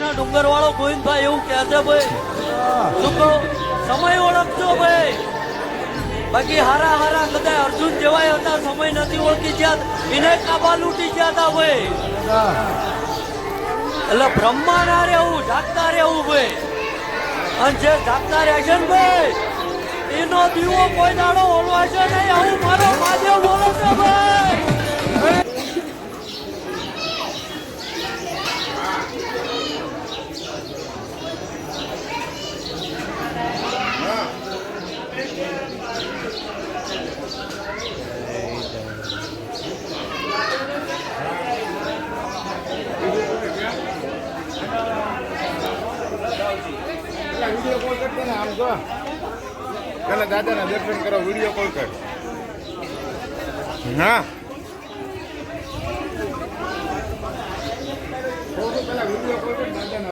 ડુંગર વાળો ગોવિંદભાઈ એવું કહે છે ભાઈ. શું સમય ઓળખજો ભાઈ. બાકી હારા હારા કદાચ અર્જુન જેવાય હતા, સમય નથી ઓળખી જ્યાં એને કાબા લૂંટી ગયા હતા ભાઈ. એટલે બ્રહ્મા ના રહેવું, જાગતા રહેવું ભાઈ. અને જે જાગતા રહેશે ને ભાઈ, એનો દીવો કોઈ દાડો ઓલવાશે નહીં, આવું વીડિયો કોલ કરતો ને આમ જો પેલા દાદાના દર્શન કરો વીડિયો કોલ કર. હા.